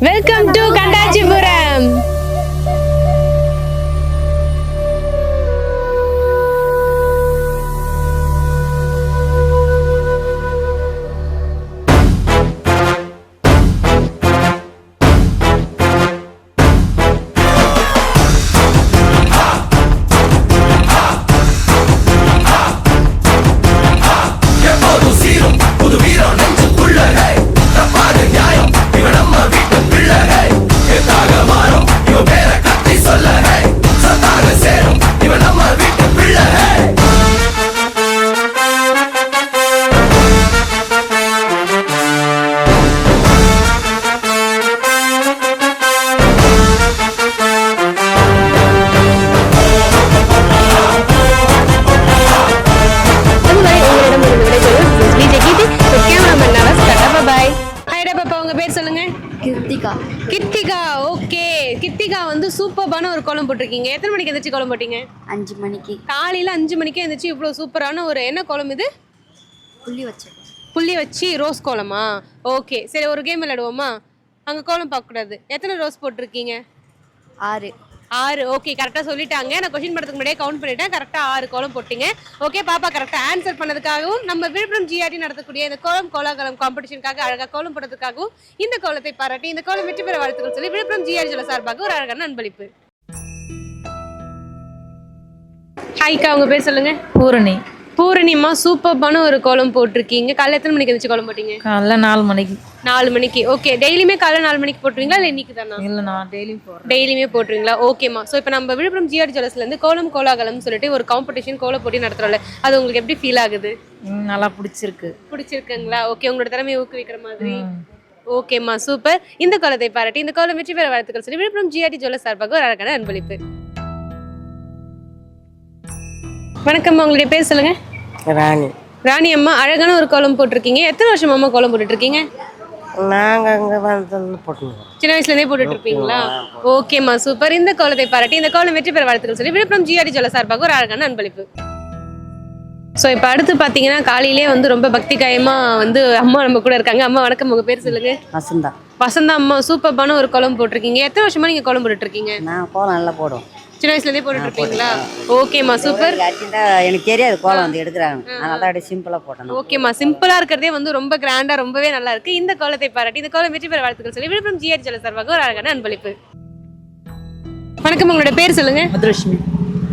Welcome to Kandachipuram கோலம் போட்டிருக்கீங்க? எத்தனை மணிக்கு எந்திரிச்சு கோலம் போட்டீங்க? அஞ்சு மணிக்கு. காலையில அஞ்சு மணிக்கே எந்திரிச்சு இவ்வளோ சூப்பரான ஒரு என்ன கோலம் இது? புள்ளி வச்சேன் புள்ளி வச்சு ரோஸ் கோலமா? ஓகே சரி ஒரு கேம் விளையாடுவோமா? அங்கே கோலம் பார்க்கக்கூடாது எத்தனை ரோஸ் போட்டிருக்கீங்க? ஆறு. ஆறு ஓகே கரெக்டாக சொல்லிட்டாங்க. நான் கொஷின் பண்ணதுக்கு முன்னாடியே கவுண்ட் பண்ணிட்டேன். கரெக்டாக ஆறு கோலம் போட்டீங்க. ஓகே பாப்பா கரெக்டாக ஆன்சர் பண்ணதுக்காகவும் நம்ம விழுப்புரம் ஜிஆர்டி நடத்தக்கூடிய இந்த கோலம் கோலாகலம் காம்படிஷனுக்காக அழகாக கோலம் போட்டதுக்காகவும் இந்த கோலத்தை பாராட்டி இந்த கோலம் வெற்றி பெற வாழ்த்துக்கள் சொல்லி விழுப்புரம் ஜிஆர்டி சார்பாக ஒரு அழகான அன்பளிப்பு. ஹாய்க்கா உங்க பேர் சொல்லுங்க. பூரணி. பூரணிமா சூப்பர்பான ஒரு கோலம் போட்டிருக்கீங்க. காலைல எத்தனை மணிக்கு எழுந்துச்சு கோலம் போட்டீங்க? காலைல நாலு மணிக்கு. நாலு மணிக்கு. ஓகே டெய்லியுமே காலைல நாலு மணிக்கு போட்டுருவீங்களா இல்லை இன்னைக்கு தானா? இல்லை நான் டெய்லியும் போடுறேன். டெய்லியுமே போட்டுருங்களா ஓகேம்மா ஸோ இப்போ நம்ம விழுப்புரம் ஜிஆர் ஜுவல்ஸ்லேருந்து கோலம் கோலாகலம் சொல்லிட்டு ஒரு காம்படிஷன் கோல போட்டி நடத்துறோம்ல அது உங்களுக்கு எப்படி ஃபீல் ஆகுது? நல்லா பிடிச்சிருக்கு. பிடிச்சிருக்குங்களா? ஓகே உங்களோட திறமையை ஊக்குவிக்கிற மாதிரி. ஓகேம்மா சூப்பர். இந்த கோலத்தை பாராட்டி இந்த கோலம் வெற்றி பெற வாழ்த்துக்கள் சொல்லி விழுப்புரம் ஜிஆர்டி ஜுவல்ஸ் சார்பாக ஒரு அழகான அன்பளிப்பு. வணக்கம்மா உங்களுடைய பேர் சொல்லுங்க. ராணி. ராணி அம்மா அழகான ஒரு கோலம் போட்டிருக்கீங்க. எத்தனை வருஷம் அம்மா கோலம் போட்டுட்டு இருக்கீங்க நாங்கள் அங்கே வந்து போட்டுருவோம் சின்ன வயசுல இருந்தே போட்டுட்டு இருப்பீங்களா ஓகேம்மா சூப்பர் இந்த கோலத்தை பாராட்டி இந்த கோலம் வெற்றி பெற வாழ்த்துக்கள் சொல்லி விழுப்புரம் ஜிஆர்டி ஜுவல்ல சார்பாக ஒரு அழகான அன்பளிப்பு. ஸோ இப்போ அடுத்து பார்த்தீங்கன்னா காலையிலே வந்து ரொம்ப பக்தி காயமா வந்து அம்மா நம்ம கூட இருக்காங்க. அம்மா வணக்கம். உங்க பேர் சொல்லுங்க. வசந்தா. வசந்தா அம்மா சூப்பர்பான ஒரு கோலம் போட்டிருக்கீங்க. எத்தனை வருஷமா நீங்க கோலம் போட்டுட்டு இருக்கீங்க நான் கோலம் நல்லா போடுவோம். சின்ன வயசுல இருந்தே போட்டுட்டு இருப்பீங்களா ஓகேம்மா சூப்பர் எனக்கு தெரியாது கோலம் வந்து எடுக்கிறாங்க. அதனால தான் அப்படியே சிம்பிளாக போட்டேன். ஓகேம்மா சிம்பிளா இருக்கிறதே வந்து ரொம்ப கிராண்டா ரொம்பவே நல்லா இருக்கு. இந்த கோலத்தை பாராட்டி இந்த கோலம் வெற்றி பெற வாழ்த்துக்கள் சொல்லி விழுப்புரம் ஜிஆர்டி ஜுவல்ல சார்பாக ஒரு அழகான அன்பளிப்பு. வணக்கம் உங்களோட பேர் சொல்லுங்க. மதுலட்சுமி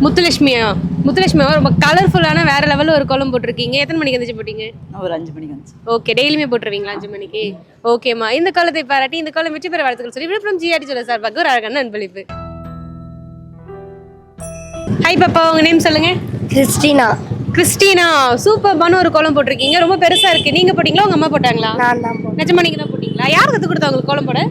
முத்துலட்சுமியா? முத்துலட்சுமியா ரொம்ப கலர்ஃபுல்லான வேற லெவல்ல ஒரு கோலம் போட்டிருக்கீங்க. எத்தனை மணிக்கு எந்திரிச்சு போட்டீங்க? ஒரு அஞ்சு மணிக்கு வந்துச்சு ஓகே டெய்லியுமே போட்டுருவீங்களா அஞ்சு மணிக்கு? ஓகேம்மா இந்த கோலத்தை பாராட்டி இந்த கோலம் வெற்றி பெற வாழ்த்துக்கள் சொல்லி விழுப்புரம் ஜிஆர்டி சொல்ல சார்பாக ஒரு அழகான அன்பளிப்பு. ஹாய் பாப்பா உங்க நேம் சொல்லுங்க. கிறிஸ்டினா. கிறிஸ்டினா. சூப்பர்பான ஒரு கோலம் போட்டிருக்கீங்க. ரொம்ப பெருசா இருக்கு. நீங்க போட்டீங்களா? உங்க அம்மா போட்டாங்களா? நான் தான் போனேன் நிஜமா நீங்க தான் போட்டீங்களா? யார் கத்து கொடுத்தா உங்களுக்கு கோலம் போட?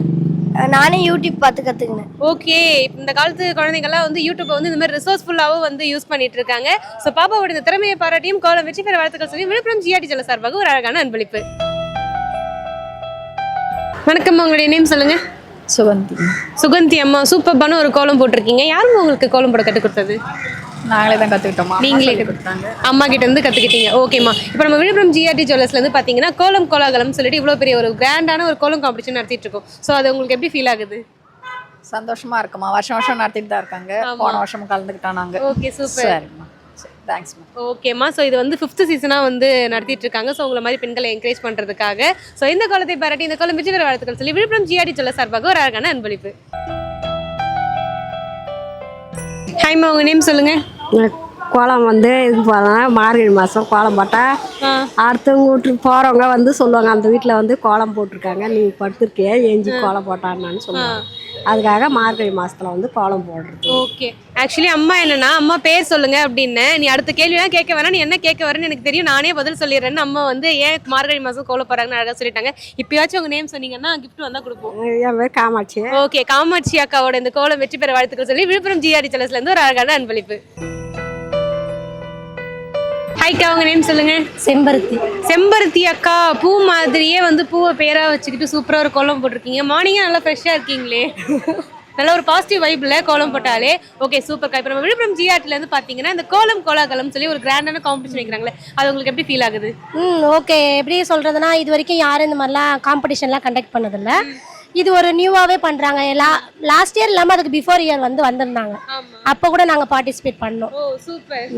நானே யூடியூப் பார்த்து கற்றுக்கினேன் ஓகே இந்த காலத்து குழந்தைங்கள்லாம் வந்து யூடியூப்பை வந்து இந்த மாதிரி ரிசோர்ஸ்ஃபுல்லாகவும் வந்து யூஸ் பண்ணிட்டு இருக்காங்க. ஸோ பாப்பாவோட இந்த திறமையை பாராட்டியும் கோலம் வெற்றி பெற வாழ்த்துக்கள் சொல்லி விழுப்புரம் ஜிஆர்டி ஜல சார்பாக ஒரு அழகான அன்பளிப்பு. வணக்கம் உங்களுடைய நேம் சொல்லுங்க. சுகந்தி. சுகந்தி அம்மா சூப்பர்பான ஒரு கோலம் போட்டிருக்கீங்க. யாரும் உங்களுக்கு கோலம் போட கற்றுக் கொடுத்தது? நாங்களே தான் கற்றுக்கிட்டோமா நீங்களே கொடுத்தாங்க. அம்மா கிட்ட இருந்து கத்துக்கிட்டீங்க. ஓகேம்மா இப்போ நம்ம விழுப்புரம் ஜிஆர்டி ஜுவல்லர்ஸ்ல இருந்து பாத்தீங்கன்னா கோலம் கோலாகலம் சொல்லிட்டு இவ்வளோ பெரிய ஒரு கிராண்டான ஒரு கோலம் காம்படிஷன் நடத்திட்டு இருக்கோம். ஸோ அது உங்களுக்கு எப்படி ஃபீல் ஆகுது? சந்தோஷமா இருக்குமா வருஷம் வருஷம் நடத்திட்டு தான் இருக்காங்க. போன வருஷம் கலந்துக்கிட்டோம் நாங்க. ஓகே சூப்பர் தேங்க்ஸ்மா ஓகேம்மா ஸோ இது வந்து ஃபிஃப்த் சீசனாக வந்து நடத்திட்டு இருக்காங்க ஸோ உங்களை மாதிரி பெண்களை என்கரேஜ் பண்ணுறதுக்காக ஸோ இந்த காலத்தை பாராட்டி இந்த காலம் விஜய் வாழ்த்துக்கள் சொல்லி விழுப்புரம் ஜிஆர்டி சொல்ல சார்பாக ஒரு அழகான அன்பளிப்பு. ஹாய்மா உங்கள் நேம் சொல்லுங்க. கோலம் வந்து இது போனால் மார்கழி மாதம் கோலம் போட்டால் அடுத்தவங்க வீட்டுக்கு போகிறவங்க வந்து சொல்லுவாங்க. அந்த வீட்டில் வந்து கோலம் போட்டிருக்காங்க. நீ படுத்திருக்கிய? ஏஞ்சி கோலம் போட்டான்னு சொல்லுவாங்க. அதுக்காக மார்கழி மாதத்தில் வந்து கோலம் போடுறது. ஓகே ஆக்சுவலி அம்மா என்னன்னா அம்மா பேர் சொல்லுங்க அப்படின்னு. நீ அடுத்த கேள்விலாம் கேட்க வேணாம். நீ என்ன கேட்க வரேன்னு எனக்கு தெரியும். நானே பதில் சொல்லிடுறேன்னு அம்மா வந்து ஏன் மார்கழி மாதம் கோல போறாங்கன்னு அழகாக சொல்லிட்டாங்க. இப்பயாச்சும் உங்க நேம் சொன்னீங்கன்னா கிஃப்ட் வந்தா கொடுப்போம். என் பேர் காமாட்சி. ஓகே காமாட்சி அக்காவோட இந்த கோலம் வெற்றி பெற வாழ்த்துக்கள் சொல்லி விழுப்புரம் ஜிஆர்டி சலஸ்ல இருந்து ஒரு அழகான அன்பளிப்பு. ஹாய்க்கா உங்க நேம் சொல்லுங்க. செம்பருத்தி. செம்பருத்தி அக்கா பூ மாதிரியே வந்து பூவை பேரா வச்சுக்கிட்டு சூப்பரா ஒரு கோலம் போட்டிருக்கீங்க. மார்னிங்கே நல்லா ஃப்ரெஷ்ஷா இருக்கீங்களே. நல்ல ஒரு பாசிட்டிவ் வைப்ல கோலம் போட்டாலே. ஓகே சூப்பர் இப்போ நம்ம விழுப்புரம் ஜிஆர்டில இருந்து பாத்தீங்கன்னா இந்த கோலம் கோலாகலம் சொல்லி ஒரு கிராண்டான காம்படிஷன் வைக்கிறாங்களே. அது உங்களுக்கு எப்படி ஃபீல் ஆகுது? ம் ஓகே எப்படி சொல்கிறதுனா இது வரைக்கும் யாரும் இந்த மாதிரிலாம் காம்படிஷன்லாம் கண்டக்ட் பண்ணதில்ல. இது ஒரு நியூவாகவே பண்ணுறாங்க லா லாஸ்ட் இயர் இல்லாமல் அதுக்கு பிஃபோர் இயர் வந்து வந்திருந்தாங்க. அப்போ கூட நாங்கள் பார்ட்டிசிபேட் பண்ணோம். சூப்பர்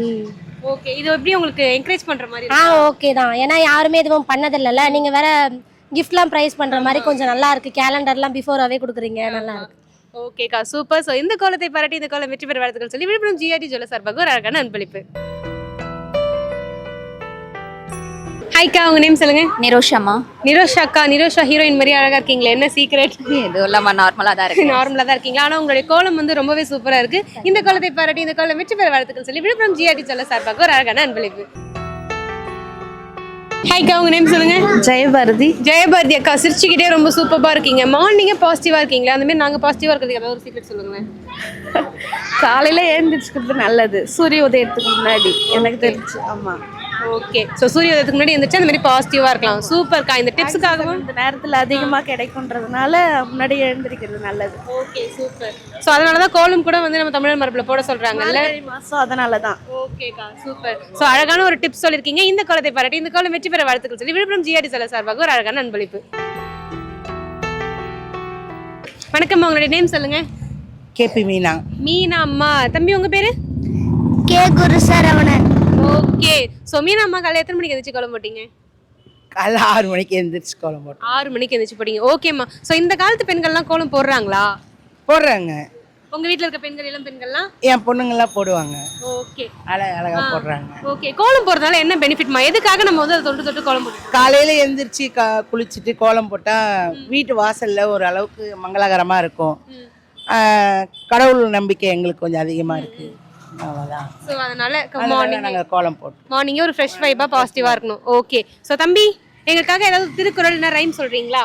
ஓகே இது எப்படி உங்களுக்கு என்கரேஜ் பண்ற மாதிரி ஆ ஓகே தான். ஏன்னா யாருமே எதுவும் பண்ணதில்லைல்ல. நீங்கள் வேற கிஃப்ட்லாம் ப்ரைஸ் பண்ணுற மாதிரி கொஞ்சம் நல்லா இருக்கு. கேலண்டர்லாம் பிஃபோராகவே கொடுக்குறீங்க. நல்லா இருக்கு. ஓகேக்கா சூப்பர் ஸோ இந்த கோலத்தை பாராட்டி இந்த கோலம் வெற்றி பெற வாழ்த்துக்கள் சொல்லி விழுப்புரம் ஜிஆர்டி ஜுவல்ல சார்பாக ஒரு அழகான அன்பளிப்பு. ஹாய்க்கா உங்க நேம் சொல்லுங்க. நிரோஷமா நிரோஷா அக்கா நிரோஷா ஹீரோயின் மாதிரி அழகா இருக்கீங்களே என்ன சீக்ரெட் இது இல்லாம நார்மலா தான் இருக்கு. நார்மலா தான் இருக்கீங்களா? ஆனா உங்களுடைய கோலம் வந்து ரொம்பவே சூப்பரா இருக்கு. இந்த கோலத்தை பாராட்டி இந்த கோலம் வெற்றி பெற வாழ்த்துக்கள் சொல்லி விழுப்புரம் ஜிஆர்டி ஜுவல்ல சார்பாக ஒரு அழகான அன்பளிப்பு. ஹாய்க்கா உங்க நேம் சொல்லுங்க. ஜெயபாரதி. ஜெயபாரதி அக்கா சிரிச்சுக்கிட்டே ரொம்ப சூப்பரா இருக்கீங்க. மார்னிங்கே பாசிட்டிவா இருக்கீங்களா? அந்த மாதிரி நாங்க பாசிட்டிவா இருக்கிறதுக்கு ஏதாவது ஒரு சீக்ரெட் சொல்லுங்களேன். காலையில எழுந்திரிச்சுக்கிறது நல்லது. சூரிய உதயத்துக்கு முன்னாடி. எனக்கு தெரிஞ்சு. ஆமா. ஓகே. ஸோ சூரிய உதயத்துக்கு முன்னாடி எந்திரிச்சு அந்த மாதிரி பாசிட்டிவா இருக்கலாம். சூப்பர்க்கா இந்த டிப்ஸுக்காகவும் இந்த நேரத்துல அதிகமா கிடைக்கும்ன்றதுனால முன்னாடி எழுந்திரிக்கிறது நல்லது. ஓகே சூப்பர் ஸோ அதனால தான் கோலம் கூட வந்து நம்ம தமிழர் மரபில் போட சொல்றாங்கல்ல. மார்கழி மாசம் அதனால தான் ஓகேக்கா சூப்பர் ஸோ அழகான ஒரு டிப்ஸ் சொல்லியிருக்கீங்க. இந்த கோலத்தை பாராட்டி இந்த கோலம் வெற்றி பெற வாழ்த்துக்கள் சொல்லி விழுப்புரம் ஜிஆர்டி சொல்ல சார்பாக ஒரு அழகான அன்பளிப்பு. வணக்கம் உங்களுடைய நேம் சொல்லுங்க. கேபி மீனா. மீனா அம்மா. தம்பி உங்க பேரு? K Guru Saravanan. Okay. So Meena அம்மா காலையில் எத்தனை மணிக்கு எந்திரிச்சு கோலம் போட்டீங்க? காலைல ஆறு மணிக்கு எந்திரிச்சு கோலம் போட்டோம். ஆறு மணிக்கு எந்திரிச்சு போட்டீங்க. ஓகேம்மா ஸோ இந்த காலத்து பெண்கள்லாம் கோலம் போடுறாங்களா? போடுறாங்க. உங்க வீட்ல இருக்க பெண்கள் இளம் பெண்கள்லாம்? என் பொண்ணுங்கெல்லாம் போடுவாங்க. ஓகே அழக அழகா போடுறாங்க. ஓகே கோலம் போடுறதுனால என்ன பெனிஃபிட்மா எதுக்காக நம்ம வந்து அதை தொட்டு தொட்டு கோலம் போடுறோம் காலையில எந்திரிச்சு க குளிச்சுட்டு கோலம் போட்டா வீட்டு வாசல்ல ஒரு அளவுக்கு மங்களகரமா இருக்கும். ஆஹ், கடவுள் நம்பிக்கை எங்களுக்கு கொஞ்சம் அதிகமா இருக்கு. ஸோ அதனால மார்னிங் கோலம் மார்னிங்கே ஒரு ஃப்ரெஷ் வைப்பாக பாசிட்டிவாக இருக்கணும். ஓகே ஸோ தம்பி எங்களுக்காக ஏதாவது திருக்குறள் என்ன ரைம் சொல்றீங்களா?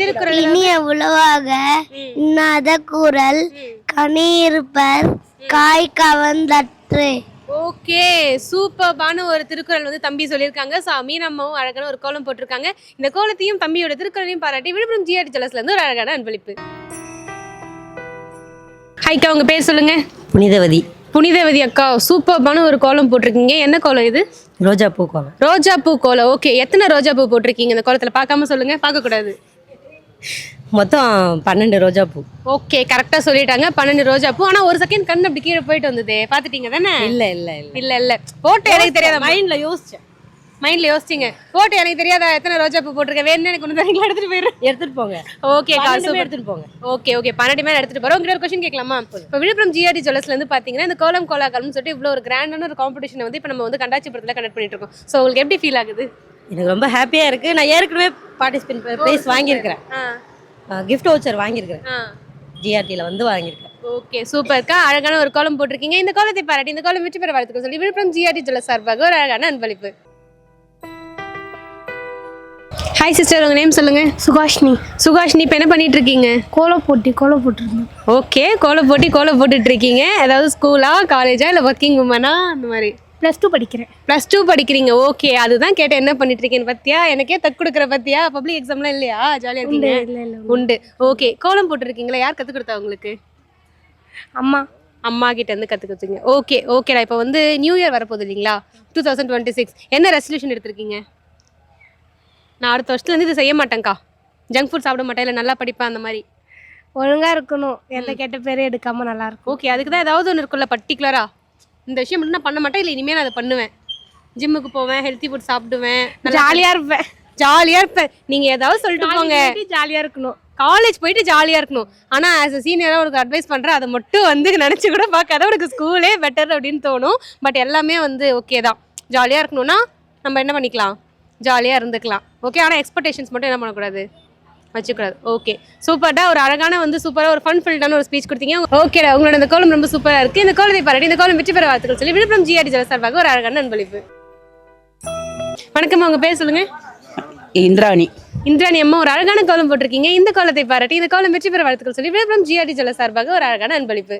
திருக்குறள் இனிய உளவாக இன்னாத கூறல் கனி இருப்பர் காய் கவர்ந்தற்று. ஓகே சூப்பர்பான ஒரு திருக்குறள் வந்து தம்பி சொல்லியிருக்காங்க. ஸோ மீன் அம்மாவும் அழகான ஒரு கோலம் போட்டிருக்காங்க. இந்த கோலத்தையும் தம்பியோட திருக்குறளையும் பாராட்டி விழுப்புரம் ஜிஆர்டி ஜலஸ்ல இருந்து ஒரு அழகான அன்பளிப்பு. ஹைக்கா உங்க பேர் சொல்லுங்க. புனிதவதி. புனிதவதி அக்கா சூப்பர்பான ஒரு கோலம் போட்டிருக்கீங்க. என்ன கோலம் இது? ரோஜா பூ கோலம். ரோஜா பூ கோலம். ஓகே எத்தனை ரோஜா பூ போட்டிருக்கீங்க இந்த கோலத்துல? பார்க்காம சொல்லுங்க பார்க்க கூடாது. மொத்தம் பன்னெண்டு ரோஜா பூ ஓகே கரெக்டா சொல்லிட்டாங்க. பன்னெண்டு ரோஜா பூ ஆனா ஒரு செகண்ட் கண் அப்படி கீழே போயிட்டு வந்ததே. பாத்துட்டீங்க தானே? இல்ல இல்ல இல்ல. இல்ல இல்ல. போட்டு எனக்கு தெரியாத மைண்ட்ல யோசிச்சேன். மைண்ட்ல யோசிச்சிங்க. போட்டு எனக்கு தெரியாத? எத்தனை ரோஜா பூ போட்டிருக்கேன் வேணும்னு எனக்கு ஒன்று தரீங்களா? எடுத்துட்டு போயிடுறேன் எடுத்துட்டு போங்க. ஓகே பன்னெண்டுமே எடுத்துட்டு போங்க. ஓகே ஓகே பன்னெண்டு மேலே எடுத்துட்டு போறோம். உங்ககிட்ட ஒரு கொஸ்டின் கேட்கலாமா? இப்போ விழுப்புரம் ஜிஆர்டி ஜுவல்லர்ஸ்ல இருந்து பாத்தீங்கன்னா இந்த கோலம் கோலாகலம்னு சொல்லிட்டு இவ்வளோ ஒரு கிராண்டான ஒரு காம்படிஷன் வந்து இப்போ நம்ம வந்து கண்டாச்சிபுரத்தில் கண்டக்ட் பண்ணிட்டு இருக்கோம். ஸோ உங்களுக்கு எப்படி ஃபீல் ஆகுது? எனக்கு ரொம்ப ஹாப்பியா இருக்கு. நான் ஏற்கனவே பார்ட்டிசிபேட் ப்ரைஸ் வாங்கியிருக்கிறேன். கிஃப்ட் வவுச்சர் வாங்கியிருக்கிறேன். ஜிஆர்டியில் வந்து வாங்கியிருக்கேன். ஓகே சூப்பர்க்கா அழகான ஒரு கோலம் போட்டிருக்கீங்க. இந்த கோலத்தை பாராட்டி இந்த கோலம் வெற்றி பெற வாழ்த்துக்கள் சொல்லி விழுப்புரம் ஜிஆர்டி ஜுவல்லர் சார்பாக ஒரு அழகான அன்பளிப்பு. ஹாய் சிஸ்டர் உங்க நேம் சொல்லுங்க. சுகாஷினி. சுகாஷ் நீ இப்போ என்ன பண்ணிட்டு இருக்கீங்க கோலம் போட்டி கோலம் போட்டிருந்தோம். ஓகே கோலம் போட்டி கோலம் போட்டுட்டு இருக்கீங்க ஏதாவது ஸ்கூலா காலேஜா இல்லை ஒர்க்கிங் உமனா அந்த மாதிரி? ப்ளஸ் டூ படிக்கிறேன். ப்ளஸ் டூ படிக்கிறீங்க. ஓகே அதுதான் கேட்டேன். என்ன பண்ணிட்டு இருக்கேன்னு பத்தியா? எனக்கே தக்கு கொடுக்குற பத்தியா? பப்ளிக் எக்ஸாம்லாம் இல்லையா? ஜாலியாக இருக்கீங்க. இல்லை இல்லை உண்டு. ஓகே கோலம் போட்டுருக்கீங்களா? யார் கற்றுக் கொடுத்தா உங்களுக்கு? அம்மா. அம்மா கிட்ட இருந்து கற்றுக் கொடுத்தீங்க. ஓகே ஓகேடா இப்போ வந்து நியூ இயர் வரப்போகுது இல்லைங்களா? டூ தௌசண்ட் டுவெண்ட்டி சிக்ஸ் என்ன ரெசல்யூஷன் எடுத்திருக்கீங்க? நான் அடுத்த வருஷத்துலேருந்து இது செய்ய மாட்டேங்க்கா ஜங்க் ஃபுட் சாப்பிட மாட்டேன். இல்லை நல்லா படிப்பேன் அந்த மாதிரி. ஒழுங்கா இருக்கணும். எந்த கெட்ட பேரும் எடுக்காம நல்லா இருக்கும் ஓகே அதுக்கு தான் ஏதாவது ஒன்று இருக்குல்ல பர்டிகுலரா இந்த விஷயம் மட்டும் நான் பண்ண மாட்டேன். இல்லை இனிமேல் நான் அதை பண்ணுவேன். ஜிம்முக்கு போவேன் ஹெல்த்தி ஃபுட் சாப்பிடுவேன். ஜாலியா இருப்பேன். ஜாலியாக இருப்பேன். நீங்கள் ஏதாவது சொல்லிட்டு போங்க. ஜாலியா இருக்கணும். காலேஜ் போயிட்டு ஜாலியாக இருக்கணும். ஆனால் ஆஸ் அ சீனியராக உனக்கு அட்வைஸ் பண்ணுறேன் அதை மட்டும் வந்து நினச்சி கூட பார்க்காத. உனக்கு ஸ்கூலே பெட்டர் அப்படின்னு தோணும். பட் எல்லாமே வந்து ஓகே தான். ஜாலியாக இருக்கணும்னா நம்ம என்ன பண்ணிக்கலாம்? ஜாலியாக இருந்துக்கலாம். ஓகே ஆனால் எக்ஸ்பெக்டேஷன்ஸ் மட்டும் என்ன பண்ணக்கூடாது? வச்சுக்கூடாது. ஓகே சூப்பர்டா ஒரு அழகான வந்து சூப்பராக ஒரு ஃபன் ஃபில்டான ஒரு ஸ்பீச் கொடுத்தீங்க. ஓகேடா உங்களோட இந்த கோலம் ரொம்ப சூப்பராக இருக்குது இந்த கோலத்தை பாராட்டி இந்த கோலம் வெற்றி பெற வாழ்த்துக்கள் சொல்லி விழுப்புரம் ஜிஆர்டி ஜல சார்பாக ஒரு அழகான அன்பளிப்பு. வணக்கம் உங்க பேர் சொல்லுங்கள் இந்திராணி. இந்திராணி அம்மா ஒரு அழகான கோலம் போட்டிருக்கீங்க. இந்த கோலத்தை பாராட்டி இந்த கோலம் வெற்றி பெற வாழ்த்துக்கள் சொல்லி விழுப்புரம் ஜிஆர்டி ஜல சார்பாக ஒரு அழகான அன்பளிப்பு.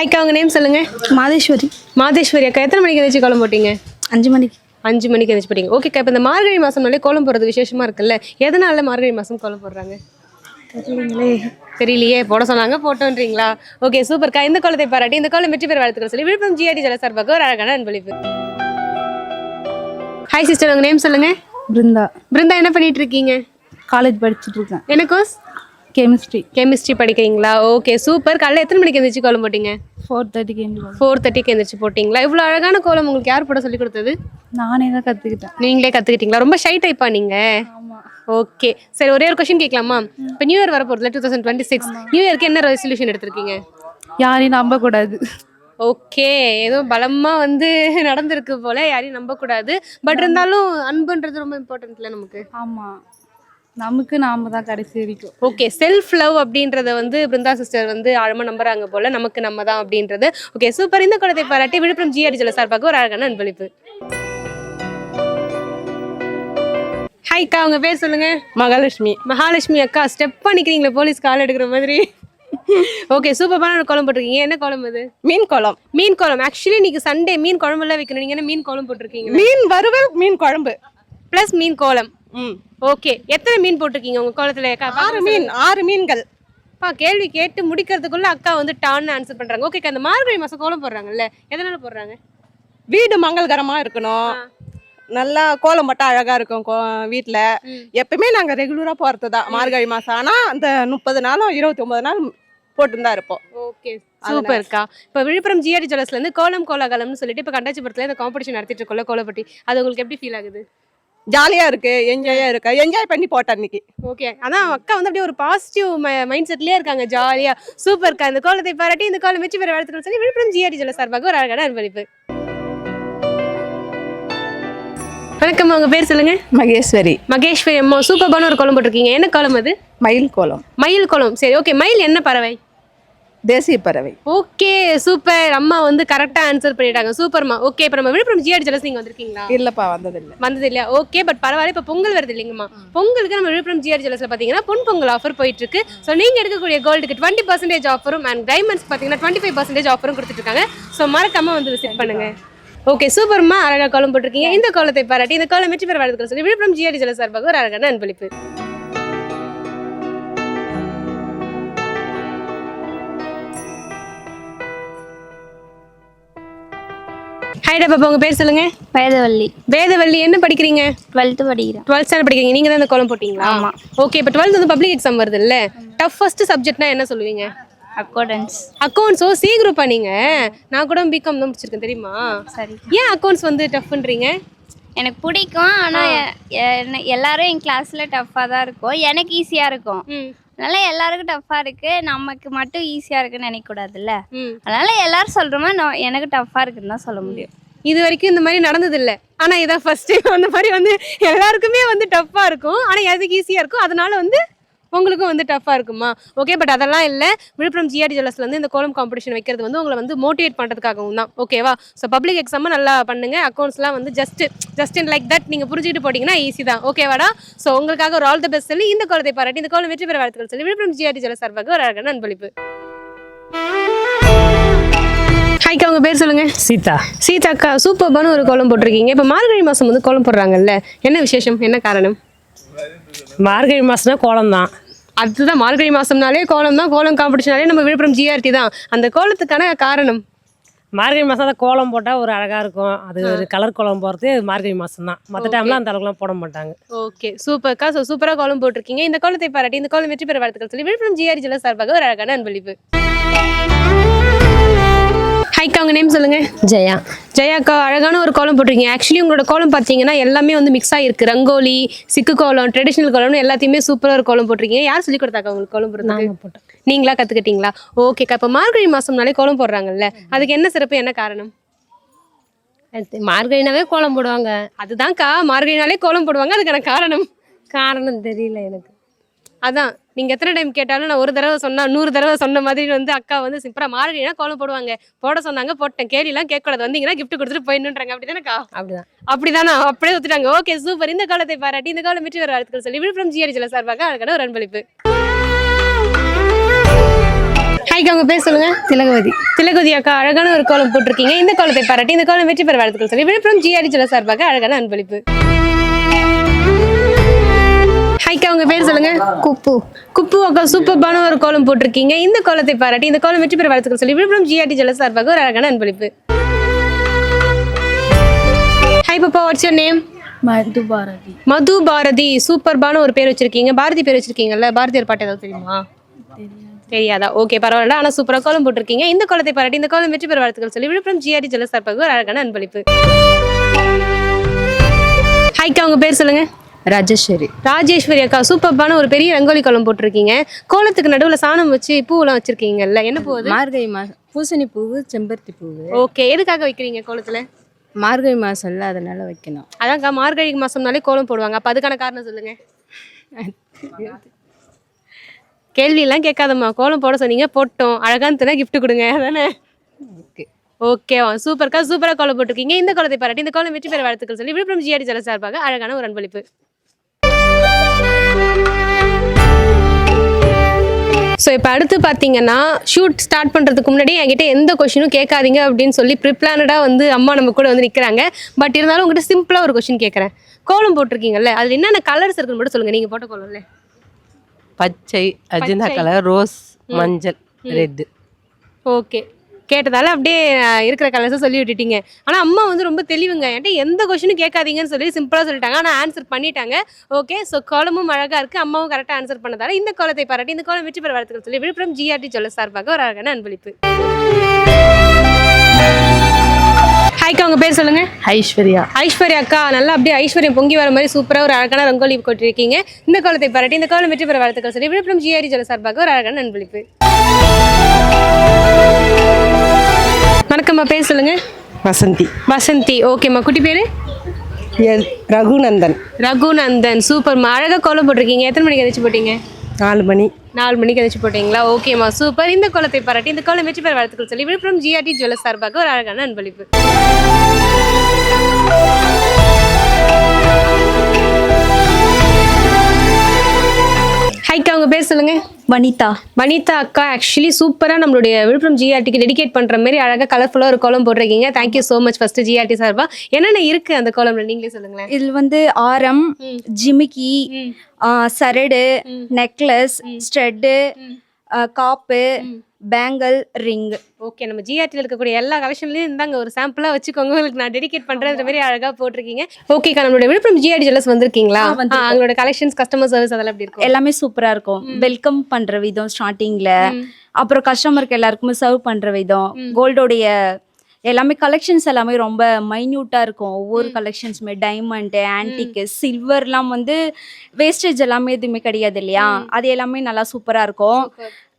ஹாய்க்கா உங்க நேம் சொல்லுங்க. மாதேஸ்வரி. மாதேஸ்வரி அக்கா எத்தனை மணிக்கு எந்திரிச்சு கோலம் போட்டீங்க? அஞ்சு மணிக்கு. அஞ்சு மணிக்கு எந்திரிச்சு போட்டீங்க. ஓகேக்கா இப்போ இந்த மார்கழி மாசம்னாலே கோலம் போடுறது விசேஷமா இருக்குல்ல எதனால மார்கழி மாசம் கோலம் போடுறாங்க? தெரியலையே. போட சொன்னாங்க போட்டோன்றீங்களா? ஓகே சூப்பர்க்கா இந்த கோலத்தை பாராட்டி இந்த கோலம் வெற்றி பெற வாழ்த்துக்கள் சொல்லி விழுப்புரம் ஜிஆர்டி ஜல சார்பாக ஒரு அழகான அன்பளிப்பு. ஹாய் சிஸ்டர் உங்க நேம் சொல்லுங்க. பிருந்தா. பிருந்தா என்ன பண்ணிட்டு இருக்கீங்க? காலேஜ் படிச்சுட்டு இருக்கேன். என்ன கோர்ஸ் கெமிஸ்ட்ரி கெமிஸ்ட்ரி படிக்கிறீங்களா? ஓகே சூப்பர் காலைல எத்தனை மணிக்கு எந்திரிச்சு கோலம் போட்டீங்க? ஃபோர் தேர்ட்டிக்கு எழுந்து ஃபோர் தேர்ட்டிக்கு எந்திரிச்சு போட்டிங்களா? இவ்வளோ அழகான கோலம் உங்களுக்கு யார் போட சொல்லி கொடுத்தது? நானே தான் கற்றுக்கிட்டேன் நீங்களே கற்றுக்கிட்டீங்களா ரொம்ப ஷை டைப்பா நீங்க. ஓகே சரி ஒரே ஒரு கொஸ்டின் கேட்கலாமா? இப்போ new year வரப்போகுதுல two thousand twenty six new இயர்க்கு என்ன ரெசல்யூஷன் எடுத்திருக்கீங்க? யாரையும் நம்பக்கூடாது. ஓகே ஏதோ பலமா வந்து நடந்திருக்கு போல யாரையும் நம்பக்கூடாது. பட் இருந்தாலும் அன்புன்றது ரொம்ப இம்பார்ட்டன்ட்ல நமக்கு. ஆமாம் நமக்கு நாம தான் கடைசி வரைக்கும். ஓகே செல்ஃப் லவ் அப்படின்றத வந்து பிருந்தா சிஸ்டர் வந்து ஆழமா நம்புறாங்க போல நமக்கு நம்ம தான் அப்படின்றது. ஓகே சூப்பர் இந்த குழந்தை பாராட்டி விழுப்புரம் ஜிஆர்டி ஜல சார்பாக ஒரு அழகான அன்பளிப்பு. ஹாய்க்கா உங்க பேர் சொல்லுங்க. மகாலட்சுமி. மகாலட்சுமி அக்கா ஸ்டெப் பண்ணிக்கிறீங்களே போலீஸ் கால் எடுக்கிற மாதிரி. ஓகே சூப்பரான ஒரு குழம்பு போட்டிருக்கீங்க. என்ன குழம்பு அது? மீன் குளம் மீன் குழம்பு ஆக்சுவலி இன்னைக்கு சண்டே மீன் குழம்புலாம் வைக்கணும். நீங்க என்ன மீன் குழம்பு போட்டிருக்கீங்க? மீன் வறுவல் மீன் குழம்பு. ப்ளஸ் மீன் கோலம். ம். ஓகே. எத்தனை மீன் போட்டிருக்கீங்க உங்க கோலத்துல? அக்கா ஆறு மீன் ஆறு மீன்கள். பா கேள்வி கேட்டு முடிக்கிறதுக்குள்ள அக்கா வந்து டான்னு ஆன்சர் பண்றாங்க. ஓகே அந்த மார்கழி மாசம் கோலம் போடுறாங்கல்ல எதனால போடுறாங்க? வீடு மங்களகரமா இருக்கணும். நல்லா கோலம் போட்டா அழகா இருக்கும் கோ வீட்டில் எப்பயுமே நாங்கள் ரெகுலராக போகிறது தான் மார்கழி மாதம் ஆனால் அந்த முப்பது நாளும் இருபத்தி ஒன்பது நாள் போட்டுன்னு தான் இருப்போம் ஓகே சூப்பர்க்கா இப்போ விழுப்புரம் ஜிஆர்டி ஜுவல்லர்ஸ்ல இருந்து கோலம் கோலாகலம்னு சொல்லிட்டு இப்போ கண்டாச்சிபுரத்துல இந்த காம்படிஷன் நடத்திட்டு இருக்கோம்ல கோலப்பட்டி. அது உங்களுக்கு எப்படி ஃபீல் ஆகுது? ஜாலியாக இருக்கு என்ஜாயாக இருக்கு. என்ஜாய் பண்ணி போட்டேன் இன்னைக்கு. ஓகே அதான் அக்கா வந்து அப்படியே ஒரு பாசிட்டிவ் மைண்ட் செட்லயே இருக்காங்க ஜாலியா. சூப்பர்க்கா இந்த கோலத்தை பாராட்டி இந்த கோலம் வெற்றி பெற வாழ்த்துக்கள் சொல்லி விழுப்புரம் ஜிஆர்டி ஜுவல்லர் சார்பாக ஒரு அழகான அன்பளிப்பு. வணக்கம் உங்க பேர் சொல்லுங்க. மகேஸ்வரி. மகேஸ்வரி அம்மா சூப்பர்பான ஒரு கோலம் போட்டிருக்கீங்க. என்ன கோலம் அது? மயில் கோலம். மயில் கோலம். சரி ஓகே மயில் என்ன பறவை? தேசிய பறவை. Okay super. அம்மா வந்து கரெக்டா ஆன்சர் பண்ணிட்டாங்க. சூப்பர்மா. ஓகே இப்போ நம்ம விழுப்புரம் ஜுவல்லர்ஸ் நீங்க வந்திருக்கீங்களா? இல்லைப்பா வந்ததில்லை. வந்தது இல்லையா ஓகே பட் பரவாயில்ல இப்போ பொங்கல் வருது இல்லைங்கம்மா. பொங்கலுக்கு நம்ம விழுப்புரம் ஜிஆர் ஜுவல்ஸ்ல பார்த்தீங்கன்னா பொன் பொங்கல் ஆஃபர் போயிட்டு இருக்கு ஸோ நீங்க எடுக்கக்கூடிய கோல்டுக்கு டுவெண்ட்டி பர்சன்டேஜ் ஆஃபரும் அண்ட் டைமண்ட்ஸ் பார்த்தீங்கன்னா டுவெண்ட்டி ஃபைவ் பர்சன்டேஜ் ஆஃபரும் கொடுத்துட்டு இருக்காங்க ஸோ மறக்காம வந்து விசிட் பண்ணுங்க. ஓகே சூப்பர்மா. அழகா கோலம் போட்டிருக்கீங்க. இந்த கோலத்தை பாராட்டி இந்த கோலம் வெற்றி பெற வாழ்த்துக்கள் சொல்லி விழுப்புரம் ஜிஆர் ஜுவல்ஸ் சார்பாக ஒரு அழகான அன்பளிப்பு. ஹைடா பாப்பா உங்க பேர் சொல்லுங்க. வேதவள்ளி. வேதவள்ளி என்ன படிக்கிறீங்க? டுவெல்த்து படிக்கிறேன் டுவெல்த் ஸ்டாண்டர்ட் படிக்கிறீங்க. நீங்க தான் இந்த கோலம் போட்டீங்களா? ஆமா. ஓகே இப்போ டுவெல்த் வந்து பப்ளிக் எக்ஸாம் வருது இல்ல டஃபஸ்ட் சப்ஜெக்ட்னா என்ன சொல்லுவீங்க? அக்கௌண்டன்ஸ் அக்கௌண்ட்ஸோ சி குரூப்பா நீங்க? நான் கூட பிகாம் தான் முடிச்சிருக்கேன் தெரியுமா? சரி. ஏன் அக்கௌண்ட்ஸ் வந்து டஃப்ன்றீங்க எனக்கு பிடிக்கும் ஆனால் எல்லாரும் என் கிளாஸில் டஃப்பாக தான் இருக்கும். எனக்கு ஈஸியாக இருக்கும். ம். அதனால எல்லாருக்கும் டஃப்பாக இருக்கு. நமக்கு மட்டும் ஈஸியாக இருக்குன்னு நினைக்கக்கூடாதுல்ல? ம். அதனால எல்லாரும் சொல்கிறோமா நான் எனக்கு டஃப்பாக இருக்குன்னு தான் சொல்ல முடியும். இது வரைக்கும் இந்த மாதிரி நடந்தது இல்ல ஆனா இதான் ஃபர்ஸ்ட் டைம் அந்த மாதிரி வந்து எல்லாருக்குமே வந்து டஃப்பா இருக்கும். ஆனா எதுக்கு ஈஸியா இருக்கும்? அதனால வந்து உங்களுக்கும் வந்து டஃப்பாக இருக்குமா? ஓகே பட் அதெல்லாம் இல்லை. விழுப்புரம் ஜிஆர்டி ஜுவல்லர்ஸ்ல வந்து இந்த கோலம் காம்படிஷன் வைக்கிறது வந்து உங்களை வந்து மோட்டிவேட் பண்ணுறதுக்காகவும் தான். ஓகேவா ஸோ பப்ளிக் எக்ஸாமை நல்லா பண்ணுங்க. அக்கௌண்ட்ஸ்லாம் வந்து just just in like that நீங்கள் புரிஞ்சுக்கிட்டு போட்டிங்கன்னா ஈஸி தான். ஓகேவாடா ஸோ உங்களுக்காக ஒரு ஆல் தி பெஸ்ட் சொல்லி இந்த கோலத்தை பாராட்டி இந்த கோலம் வெற்றி பெற வாழ்த்துக்கள் சொல்லி விழுப்புரம் ஜிஆர்டி ஜுவல்லர் சார்பாக ஒரு அழகான அன்பளிப்பு. ஹாய்க்கா உங்க பேர் சொல்லுங்க. சீதா. சீதாக்கா சூப்பர்பான ஒரு கோலம் போட்டிருக்கீங்க. இப்போ மார்கழி மாதம் வந்து கோலம் போடுறாங்கல்ல. என்ன விசேஷம்? என்ன காரணம்? மார்கழி மாசம்னா கோலம் தான் அதுதான் மார்கழி மாசம்னாலே கோலம் தான் கோலம் காம்படிஷனாலே நம்ம விழுப்புரம் ஜிஆர்டி தான். அந்த கோலத்துக்கான காரணம்? மார்கழி மாதம் தான் கோலம் போட்டால் ஒரு அழகாக இருக்கும். அது ஒரு கலர் கோலம் போகிறது மார்கழி மாதம் தான் மற்ற டைம்லாம் அந்த அளவுக்குலாம் போட மாட்டாங்க. ஓகே சூப்பர்க்கா ஸோ சூப்பராக கோலம் போட்டிருக்கீங்க. இந்த கோலத்தை பாராட்டி இந்த கோலம் வெற்றி பெற வாழ்த்துக்கள் சொல்லி விழுப்புரம் ஜிஆர்டி ஜில்லா சார்பாக ஒரு அழகான அன்பளிப்பு. ஹைக்கா உங்க நேம் சொல்லுங்க. ஜெயா. ஜெயாக்கா அழகான ஒரு கோலம் போட்டிருக்கீங்க. ஆக்சுவலி உங்களோட கோலம் பார்த்தீங்கன்னா எல்லாமே வந்து மிக்ஸ் ஆகிருக்கு ரங்கோலி சிக்கு கோலம் ட்ரெடிஷ்னல் கோலம்னு எல்லாத்தையுமே சூப்பராக ஒரு கோலம் போட்டிருக்கீங்க. யார் சொல்லி கொடுத்தாக்கா உங்களுக்கு கோலம் போடுறதுக்கு? போட்டேன் நீங்களா கற்றுக்கிட்டீங்களா ஓகேக்கா இப்போ மார்கழி மாதம்னாலே கோலம் போடுறாங்கல்ல. அதுக்கு என்ன சிறப்பு என்ன காரணம்? மார்கழினாவே கோலம் போடுவாங்க. அதுதான்க்கா மார்கழினாலே கோலம் போடுவாங்க. அதுக்கான காரணம்? காரணம் தெரியல எனக்கு. அதான். நீங்கள் எத்தனை டைம் கேட்டாலும் நான் ஒரு தடவை சொன்னா நூறு தடவை சொன்ன மாதிரி வந்து அக்கா வந்து சிம்பிளாக மார்கழினா கோலம் போடுவாங்க. போட சொன்னாங்க போட்டேன். கேலிலாம் கேட்கக்கூடாது. வந்தீங்கன்னா gift கொடுத்துட்டு போயிடணுன்றாங்க அப்படி தானேக்கா அப்படிதான். அப்படிதானா? அப்படியே ஒத்துட்டாங்க ஓகே சூப்பர் இந்த காலத்தை பாராட்டி இந்த காலம் வெற்றி வர வாழ்த்துக்கள் சொல்லி விழுப்புரம் ஜிஆர் ஜில சார்பாக அழகான ஒரு அன்பளிப்பு. ஹாய்க்கா உங்க பேர் சொல்லுங்க. திலகவதி. திலகவதி அக்கா அழகான ஒரு கோலம் போட்டிருக்கீங்க. இந்த கோலத்தை பாராட்டி இந்த கோலம் வெற்றி பெற வாழ்த்துக்கள் சொல்லி விழுப்புரம் ஜிஆர் ஜில சார்பாக அழகான அன்பளிப்பு. ஹாய்க்கா உங்க பேர் சொல்லுங்க. குப்பு. குப்பு அக்கா சூப்பர்பான ஒரு கோலம் போட்டிருக்கீங்க. இந்த கோலத்தை பாராட்டி இந்த கோலம் வெற்றி பெற வாழ்த்துக்கள் சொல்லி விழுப்புரம் ஜிஆர்டி ஜல சார்பாக ஒரு அழகான அன்பளிப்பு. ஹாய் பாப்பா what's your name Madhu Bharathi. Madhu Bharathi சூப்பர்பான ஒரு பேர் வச்சிருக்கீங்க. பாரதி பேர் வச்சிருக்கீங்கல்ல பாரதியார் பாட்டு ஏதாவது தெரியுமா? தெரியாதா. ஓகே பரவாயில்ல. ஆனா சூப்பரா கோலம் போட்டிருக்கீங்க. இந்த கோலத்தை பாராட்டி இந்த கோலம் வெற்றி பெற வாழ்த்துக்கள் சொல்லி விழுப்புரம் ஜிஆர்டி ஜலசார்பாக ஒரு அழகான அன்பளிப்பு. ஹாய்க்கா உங்க பேர் சொல்லுங்க. ராஜேஸ்வரி. ராஜேஸ்வரி அக்கா சூப்பர்பான ஒரு பெரிய ரங்கோலி கோலம் போட்டிருக்கீங்க. கோலத்துக்கு நடுவுல சாணம் வச்சு பூவெல்லாம் வச்சிருக்கீங்கல்ல என்ன பூ அது? மார்கழி மாதம் பூசணி பூவு செம்பருத்தி பூவு. ஓகே எதுக்காக வைக்கிறீங்க கோலத்துல? மார்கழி மாதம்ல அதனால வைக்கணும். அதான்க்கா மார்கழி மாசம்னாலே கோலம் போடுவாங்க. அப்ப அதுக்கான காரணம் சொல்லுங்க. கேள்வி எல்லாம் கேட்காதம்மா. கோலம் போட சொன்னீங்க போட்டோம். அழகான கிஃப்ட் கொடுங்க. அதானே? ஓகே ஓகேவா சூப்பர்க்கா சூப்பரா கோலம் போட்டிருக்கீங்க. இந்த கோலத்தை பாராட்டி இந்த கோலம் வெற்றி பெற வாழ்த்துக்கள் சொல்லி விழுப்புரம் ஜிஆர்டி ஜல சார்பாக அழகான ஒரு அன்பளிப்பு. ஸோ இப்போ அடுத்து பார்த்தீங்கன்னா ஷூட் ஸ்டார்ட் பண்ணுறதுக்கு முன்னாடி என்கிட்ட எந்த கொஷினும் கேட்காதீங்க அப்படின்னு சொல்லி ப்ரிப்ளானடாக வந்து அம்மா நம்ம கூட வந்து நிற்கிறாங்க பட் இருந்தாலும் உங்கள்கிட்ட சிம்பிளாக ஒரு கொஷின் கேட்குறேன். கோலம் போட்டிருக்கீங்கல்ல அதில் என்னென்ன கலர்ஸ் இருக்குன்னு மட்டும் சொல்லுங்கள் நீங்கள் போட்ட கோலம்ல. பச்சை அஜந்தா கலர் ரோஸ் மஞ்சள் ரெட்டு ஓகே கேட்டதால அப்படியே இருக்கிற கலர்ஸை சொல்லி விட்டுட்டீங்க. ஆனால் அம்மா வந்து ரொம்ப தெளிவுங்க. என்கிட்ட எந்த கொஷினும் கேட்காதீங்கன்னு சொல்லி சிம்பிளாக சொல்லிட்டாங்க. ஆனால் ஆன்சர் பண்ணிட்டாங்க. ஓகே ஸோ கோலமும் அழகாக இருக்குது அம்மாவும் கரெக்டாக ஆன்சர் பண்ணதால இந்த கோலத்தை பாராட்டி இந்த கோலம் வெற்றி பெற வாழ்த்துக்கள் சொல்லி விழுப்புரம் ஜிஆர்டி ஜுவல்ஸ் சார்பாக ஒரு அழகான அன்பளிப்பு. ஹாய்க்கா உங்கள் பேர் சொல்லுங்கள் ஐஸ்வர்யா. ஐஸ்வர்யா அக்கா நல்லா அப்படியே ஐஸ்வர்யம் பொங்கி வர மாதிரி சூப்பராக ஒரு அழகான ரங்கோலி கொட்டிருக்கீங்க இந்த கோலத்தை பாராட்டி இந்த கோலம் வெற்றி பெற வாழ்த்துக்கள் சொல்லி விழுப்புரம் ஜிஆர்டி ஜுவல்ஸ் சார்பாக ஒரு அழகான அன்பளிப்பு. வணக்கம்மா பேர் சொல்லுங்க. வசந்தி. வசந்தி ஓகேம்மா. குட்டி பேரு? ரகுநந்தன். ரகுநந்தன் சூப்பர்மா. அழகா கோலம் போட்டிருக்கீங்க. எத்தனை மணிக்கு எதாச்சும் போட்டீங்க? நாலு மணி. நாலு மணிக்கு எதாச்சும் போட்டீங்களா? ஓகேம்மா சூப்பர். இந்த கோலத்தை பாராட்டி இந்த கோலம் வெற்றி பெற வாழ்த்துக்கள் சொல்லி விழுப்புரம் ஜிஆர்டி ஜுவல்ஸ் சார்பாக ஒரு அழகான அன்பளிப்பு. வனிதா. வனிதா அக்கா ஆக்சுவலி சூப்பராக நம்மளுடைய விழுப்புரம் ஜிஆர்டிக்கு டெடிகேட் பண்ணுற மாதிரி அழகாக கலர்ஃபுல்லாக ஒரு கோலம் போட்டிருக்கீங்க. Thank you so much first GRT சார்பா. என்னென்ன இருக்குது அந்த கோலம்ல? நீங்களே சொல்லுங்களேன். இதில் வந்து ஆரம் ஜிமிக்கி சரடு நெக்லஸ் ஸ்ட்ரெட்டு காப்பு பேங்கிள் ரிங் ஓகே நம்ம ஜிஆர்டியில் இருக்கக்கூடிய எல்லா கலெக்ஷன்லையும் இருந்தாங்க ஒரு சாம்பிளாக வச்சுக்கோங்க. உங்களுக்கு நான் டெடிகேட் பண்ணுறது மாதிரி அழகாக போட்டிருக்கீங்க. ஓகேக்கா நம்மளுடைய விழுப்புரம் ஜிஆர்டி ஜுவல்லர்ஸ் வந்திருக்கீங்களா? அவங்களோட கலெக்ஷன்ஸ் கஸ்டமர் சர்வீஸ் அதெல்லாம் எப்படி இருக்கும்? எல்லாமே சூப்பரா இருக்கும். வெல்கம் பண்ற விதம் ஸ்டார்டிங்ல அப்புறம் கஸ்டமருக்கு எல்லாருக்குமே சர்வ் பண்ற விதம். கோல்டோடைய எல்லாமே கலெக்ஷன்ஸ் எல்லாமே ரொம்ப மைன்யூட்டா இருக்கும். ஒவ்வொரு கலெக்ஷன்ஸுமே டைமண்ட் ஆன்டிக்கு சில்வர்லாம் வந்து வேஸ்டேஜ் எல்லாமே எதுவுமே கிடையாது இல்லையா? அது எல்லாமே நல்லா சூப்பரா இருக்கும்.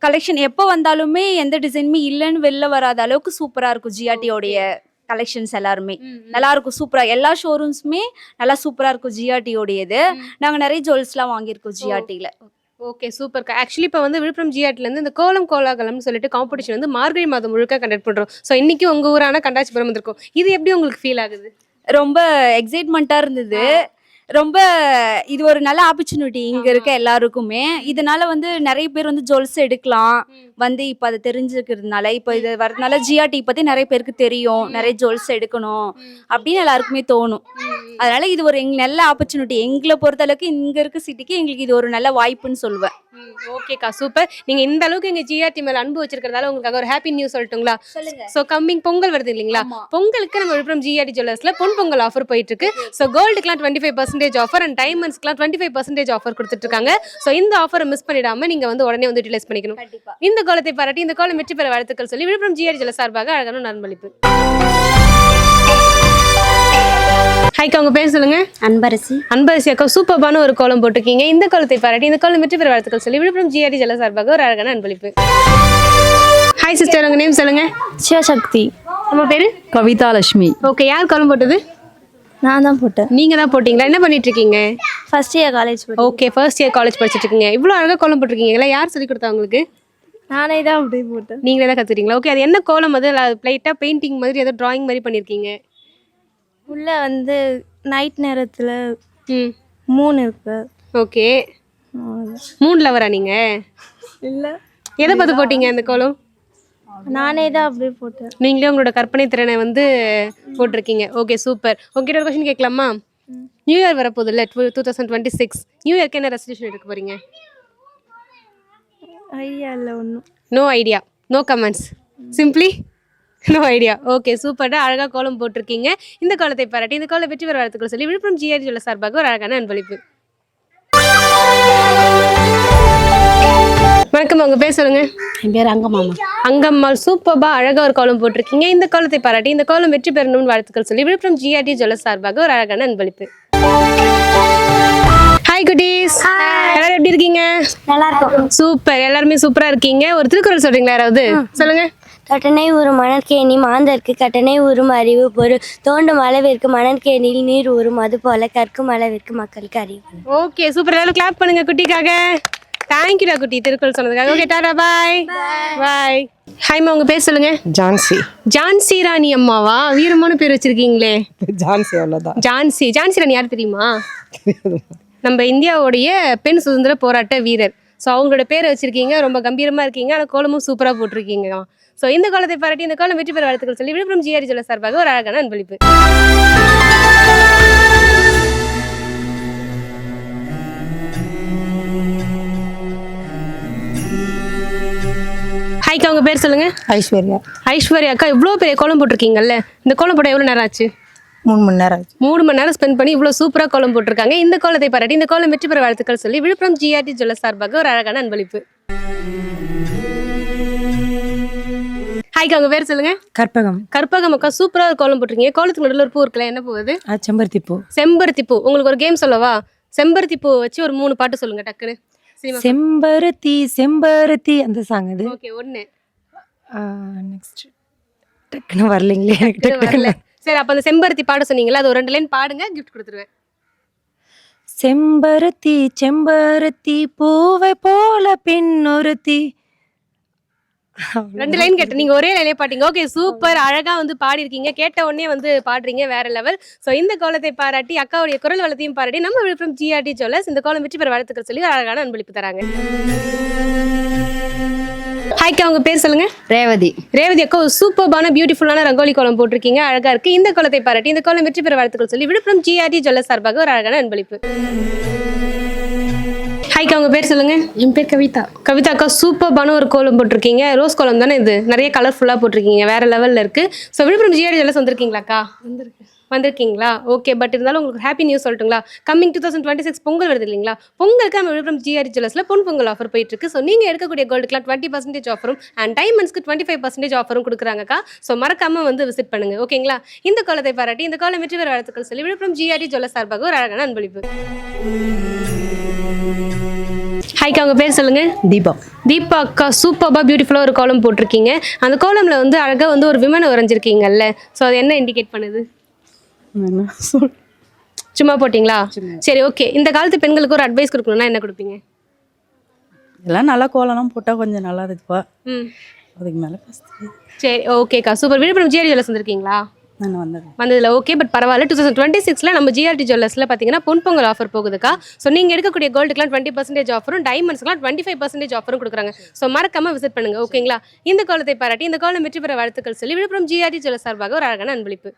கலெக்ஷன் எப்போ வந்தாலுமே எந்த டிசைனுமே இல்லைன்னு வெளில வராத அளவுக்கு சூப்பரா இருக்கும் ஜிஆர்டியோடைய கலெக்ஷன்ஸ் எல்லாருமே. நல்லா இருக்கும் சூப்பரா எல்லா ஷோரூம்ஸுமே நல்லா சூப்பரா இருக்கும் ஜிஆர்டியோடையது. நாங்க நிறைய ஜுவல்ஸ்லாம் வாங்கியிருக்கோம் ஜிஆர்டியில் ஓகே சூப்பர் ஆக்சுவலி இப்போ வந்து விழுப்புரம் ஜிஆர்டிலேருந்து இந்த கோலம் கோலாகலம்னு சொல்லிட்டு காம்படிஷன் வந்து மார்கழி மாதம் முழுக்க கண்டக்ட் பண்ணுறோம் ஸோ இன்னைக்கு உங்கள் ஊரான கண்டாச்சிபுரம் வந்திருக்கும். இது எப்படி உங்களுக்கு ஃபீல் ஆகுது? ரொம்ப எக்ஸைட்மெண்ட்டாக இருந்தது. ரொம்ப இது ஒரு நல்ல ஆப்பர்ச்சுனிட்டி இங்க இருக்க எல்லாருக்குமே. இதனால வந்து நிறைய பேர் வந்து ஜுவல்ஸ் எடுக்கலாம். வந்து இப்போ அதை தெரிஞ்சுக்கிறதுனால இப்போ இது வரதுனால ஜிஆர்டி பத்தி நிறைய பேருக்கு தெரியும். நிறைய ஜுவல்ஸ் எடுக்கணும். அப்படின்னு எல்லாருக்குமே தோணும். அதனால இது ஒரு எங்க நல்ல ஆப்பர்ச்சுனிட்டி எங்களை பொறுத்தளவுக்கு இங்க இருக்க சிட்டிக்கு எங்களுக்கு இது ஒரு நல்ல வாய்ப்புன்னு சொல்லுவேன். ஓகேக்கா சூப்பர். நீங்க இந்த அளவுக்கு எங்க ஜிஆர்டி மேல அன்பு வச்சிருக்கிறதால உங்களுக்கு ஒரு ஹாப்பி நியூஸ் சொல்லட்டுங்களா? ஸோ கம்மிங் பொங்கல் வருது இல்லைங்களா? பொங்கலுக்கு நம்ம விழுப்புரம் ஜிஆர்டி ஜுவல்லர்ஸ்ல பொன் பொங்கல் ஆஃபர் போயிட்டு இருக்கு so கோல்டுக்குலாம் twenty five percentage offer and டைமண்ட்ஸ்க்குலாம் twenty five percentage offer கொடுத்துட்டு இருக்காங்க ஸோ இந்த ஆஃபரை மிஸ் பண்ணிடாம நீங்க வந்து உடனே வந்து யூட்டிலைஸ் பண்ணிக்கணும். இந்த கோலத்தை பாராட்டி இந்த கோலம் வெற்றி பெற வாழ்த்துக்கள் சொல்லி விழுப்புரம் ஜிஆர்டி ஜுவல்லர் சார்பாக அழகான நண்பளிப்பு ஹைக்கா உங்க பேர் சொல்லுங்க. அன்பரசி. அன்பரசி அக்கா சூப்பர்பான ஒரு கோலம் போட்டிருக்கீங்க. இந்த கோலத்தை பாராட்டி இந்த கோலம் வெற்றி பெற வாழ்த்துக்கள் சொல்லி விழுப்புரம் ஜிஆர்டி ஜல சார்பாக ஒரு அழகான அன்பளிப்பு. ஹாய் சிஸ்டர் உங்க நேம் சொல்லுங்க. சிவசக்தி உங்க பேரு? கவிதா லட்சுமி. ஓகே யார் கோலம் போட்டது? நான் தான் போட்டேன். நீங்க தான் போட்டீங்களா? என்ன பண்ணிட்டு இருக்கீங்க? First year college okay first year college படிச்சிட்டு இருக்கீங்க. இவ்வளோ அழகா கோலம் போட்டிருக்கீங்களா யார் சொல்லி கொடுத்தா உங்களுக்கு? நானே தான் அப்படியே போட்டேன். நீங்களே தான் கத்துறீங்களா? ஓகே அது என்ன கோலம்? அது லைட்டாக பெயிண்டிங் மாதிரி ஏதோ டிராயிங் மாதிரி பண்ணியிருக்கீங்க உள்ள வந்து நைட் நேரத்தில் மூணு இருக்கு. ஓகே மூணில் வரா நீங்க? இல்லை. எதை பார்த்து போட்டீங்க அந்த கோலம்? நானே தான் அப்படியே போட்டேன். நீங்களே உங்களோட கற்பனை திறனை வந்து போட்டிருக்கீங்க. ஓகே சூப்பர் உங்ககிட்ட ஒரு கொஸ்டின் கேட்கலாமா? நியூ இயர் வரப்போகுது இல்லை two two thousand twenty six new இயர்க்கு என்ன ரெசல்யூஷன் எடுக்க போறீங்க? ஐடியா இல்லை ஒன்றும் no idea no comments simply no idea okay சூப்பர்டா அழகா கோலம் போட்டிருக்கீங்க. இந்த கோலத்தை பாராட்டி இந்த கோலம் வெற்றி பெற வாழ்த்துக்கள் சொல்லி விழுப்புரம் ஜிஆர் ஜுவல்ல சார்பாக ஒரு அழகான அன்பளிப்பு. வணக்கம் உங்க பேர் சொல்லுங்க. என் பேர் அங்கம்மாமா. அங்கம்மாள் சூப்பர்பா அழகா ஒரு கோலம் போட்டிருக்கீங்க. இந்த கோலத்தை பாராட்டி இந்த கோலம் வெற்றி பெறணும்னு வாழ்த்துக்கள் சொல்லி விழுப்புரம் ஜிஆர்டி ஜுவல்ல சார்பாக ஒரு அழகான அன்பளிப்பு. ஹாய் குட்டீஸ். எல்லாரும் எப்படி இருக்கீங்க? நல்லா இருக்கும். சூப்பர் எல்லாருமே சூப்பரா இருக்கீங்க. ஒரு திருக்குறள் சொல்றீங்களா யாராவது? சொல்லுங்க. கட்டணை உறும் மணற்கேணி மாந்தர்க்கு கட்டணை உறும் அறிவு பொருள் தோண்டும் அளவிற்கு மணற்கேணியில் நீர் ஊறும். அது போல கற்கும் அளவிற்கு மக்களுக்கு அறிவு. Okay super. எல்லாரும் கிளாப் பண்ணுங்க குட்டிக்காக. தேங்க்யூடா குட்டி திருக்குறள் சொன்னதுக்காக. ஓகே டாடா பாய் பாய் ஹாய்மா உங்க பேர் சொல்லுங்க. ஜான்சி. ஜான்சி ராணி அம்மாவா? வீரமான பேர் வச்சிருக்கீங்களே. ஜான்சி அவ்வளோதான் ஜான்சி. ஜான்சி ராணி யார் தெரியுமா? நம்ம இந்தியாவுடைய பெண் சுதந்திர போராட்ட வீரர். ஸோ அவங்களோட பேரை வச்சிருக்கீங்க. ரொம்ப கம்பீரமா இருக்கீங்க. ஆனால் கோலமும் சூப்பராக போட்டிருக்கீங்க. ஸோ இந்த கோலத்தை பாராட்டி இந்த கோலம் வெற்றி பெற வாழ்த்துக்கள் சொல்லி விழுப்புரம் ஜிஆரி ஜுவல்ல சார்பாக ஒரு அழகான அன்பளிப்பு. ஹாய்க்கா உங்க பேர் சொல்லுங்க. ஐஸ்வர்யா. ஐஸ்வர்யா அக்கா இவ்வளோ பெரிய கோலம் போட்டிருக்கீங்கல்ல? இந்த கோலம் போட எவ்வளோ நேரம் ஆச்சு? மூணு மணி நேரம் ஆச்சு. மூணு மணி நேரம் ஸ்பெண்ட் பண்ணி இவ்வளோ சூப்பராக கோலம் போட்டிருக்காங்க. இந்த கோலத்தை பாராட்டி இந்த கோலம் வெற்றி பெற வாழ்த்துக்கள் சொல்லி விழுப்புரம் ஜிஆர்டி ஜுவல்ல சார்பாக ஒரு அழகான அன்பளிப்பு. ஹாய்க்கா உங்க பேர் சொல்லுங்க. கற்பகம். கற்பகம் அக்கா சூப்பரா ஒரு கோலம் போட்டிருக்கீங்க. கோலத்துக்கு நடுவில் ஒரு பூ இருக்குல்ல என்ன பூ அது? செம்பருத்தி பூ செம்பருத்தி பூ உங்களுக்கு ஒரு கேம் சொல்லவா? செம்பருத்தி பூ வச்சு ஒரு மூணு பாட்டு சொல்லுங்க டக்குன்னு. செம்பருத்தி செம்பருத்தி அந்த சாங் அது. ஓகே ஒன்று நெக்ஸ்ட் டக்குன்னு வரலைங்களே வரல. சரி அப்போ அந்த செம்பருத்தி பாட சொன்னீங்களா அது ஒரு ரெண்டு லைன் பாடுங்க கிஃப்ட் கொடுத்துருவேன். செம்பருத்தி செம்பருத்தி பூவை போல பெண்ணொருத்தி ரெண்டு லைன் கேட்டேன். நீங்க ஒரே லைனே பாட்டீங்க. ஓகே சூப்பர் அழகா வந்து பாடிருக்கீங்க கேட்ட உடனே வந்து பாடுறீங்க வேற லெவல் சோ இந்த கோலத்தை பாராட்டி அக்காவுடைய குரல் வளத்தையும் பாராட்டி நம்ம விழுப்புரம் ஜிஆர்டி ஜுவல்லர்ஸ் இந்த கோலம் வெற்றி பெற வாழ்த்துக்கள் சொல்லி அழகான அன்பளிப்பு தராங்க. ஹாய்க்கா உங்க பேர் சொல்லுங்க. ரேவதி. ரேவதி அக்கா ஒரு சூப்பர்பான பியூட்டிஃபுல்லான ரங்கோலி கோலம் போட்டிருக்கீங்க. அழகா இருக்கு. இந்த கோலத்தை பாராட்டி இந்த கோலம் வெற்றி பெற வாழ்த்துக்கள் சொல்லி விழுப்புரம் ஜிஆர்டி ஜுவல்லர்ஸ் சார்பாக ஒரு அழகான அன்பளிப்பு. ஹாய்க்கா உங்க பேர் சொல்லுங்க. என் பேர் கவிதா. கவிதா அக்கா சூப்பர்பான ஒரு கோலம் போட்டிருக்கீங்க. ரோஸ் கோலம் தானே இது? நிறைய கலர்ஃபுல்லாக போட்டிருக்கீங்க. வேற லெவலில் இருக்கு. ஸோ விழுப்புரம் ஜிஆர்டி ஜுவல்லர்ஸ் வந்திருக்கீங்களாக்கா வந்திருக்கீங்களா ஓகே பட் இருந்தாலும் உங்களுக்கு ஹாப்பி நியூஸ் சொல்லட்டுங்களா? Coming two thousand twenty six Pongal வருது இல்லைங்களா? பொங்கலுக்கு நம்ம விழுப்புரம் ஜிஆர்டி ஜுவல்லர்ஸில் பொன் பொங்கல் ஆஃபர் போயிட்டு இருக்கு. ஸோ நீங்கள் எடுக்கக்கூடிய கோல்டுக்குலாம் டுவெண்ட்டி பர்சன்டேஜ் ஆஃபரும் அண்ட் டைமண்ட்ஸ்க்கு டுவெண்ட்டி ஃபைவ் பர்சன்டேஜ் ஆஃபரும் கொடுக்குறாங்கக்கா ஸோ மறக்காம வந்து விசிட் பண்ணுங்க. ஓகேங்களா இந்த கோலத்தை பாராட்டி இந்த கோலம் வெற்றி பெற வாழ்த்துக்கள் சொல்லி விழுப்புரம் ஜிஆர்டி ஜுவல்லர்ஸ் சார்பாக ஒரு அழகான அன்பளிப்பு. ஹாய்க்கா உங்க பேர் சொல்லுங்க. தீபா. தீபா அக்கா சூப்பராக பியூட்டிஃபுல்லாக ஒரு கோலம் போட்டிருக்கீங்க. அந்த கோலம்ல வந்து அழகாக வந்து ஒரு விமனை வரைஞ்சிருக்கீங்கல்ல ஸோ அது என்ன இண்டிகேட் பண்ணுது? சும்மா போட்டிங்களா? சரி ஓகே இந்த காலத்து பெண்களுக்கு ஒரு அட்வைஸ் கொடுக்கணும்னா என்ன கொடுப்பீங்க? எல்லாம் நல்லா கோலம்லாம் போட்டால் கொஞ்சம் நல்லா இருக்குப்பா ம். அதுக்கு மேலே சரி ஓகேக்கா சூப்பர் விழுப்புரம் ஜிஆர்டி ஜுவல்லர்ஸ் வந்திருக்கீங்களா? வந்ததில்ல ஓகே பட் பரவாயில்ல. டூ தௌசண்ட் டுவெண்ட்டி சிக்ஸில் நம்ம ஜிஆர்டி ஜுவல்லர்ஸில் பார்த்தீங்கன்னா பொன் பொங்கல் ஆஃபர் போகுதுக்கா? ஸோ நீங்கள் எடுக்கக்கூடிய கோல்டுக்குலாம் டுவெண்ட்டி பர்சன்டேஜ் ஆஃபரும் டைமண்ட்ஸ்க்குலாம் டுவெண்ட்டி ஃபைவ் பர்சன்டேஜ் ஆஃபரும் கொடுக்குறாங்க. ஸோ மறக்காம விசிட் பண்ணுங்க ஓகேங்களா இந்த கோலத்தை பாராட்டி இந்த கோலம் வெற்றி பெற வாழ்த்துக்கள் சொல்லி விழுப்புரம் ஜிஆர்டி ஜுவல்லர்ஸ் சார்பாக ஒரு அழகான அன்பளிப்பு.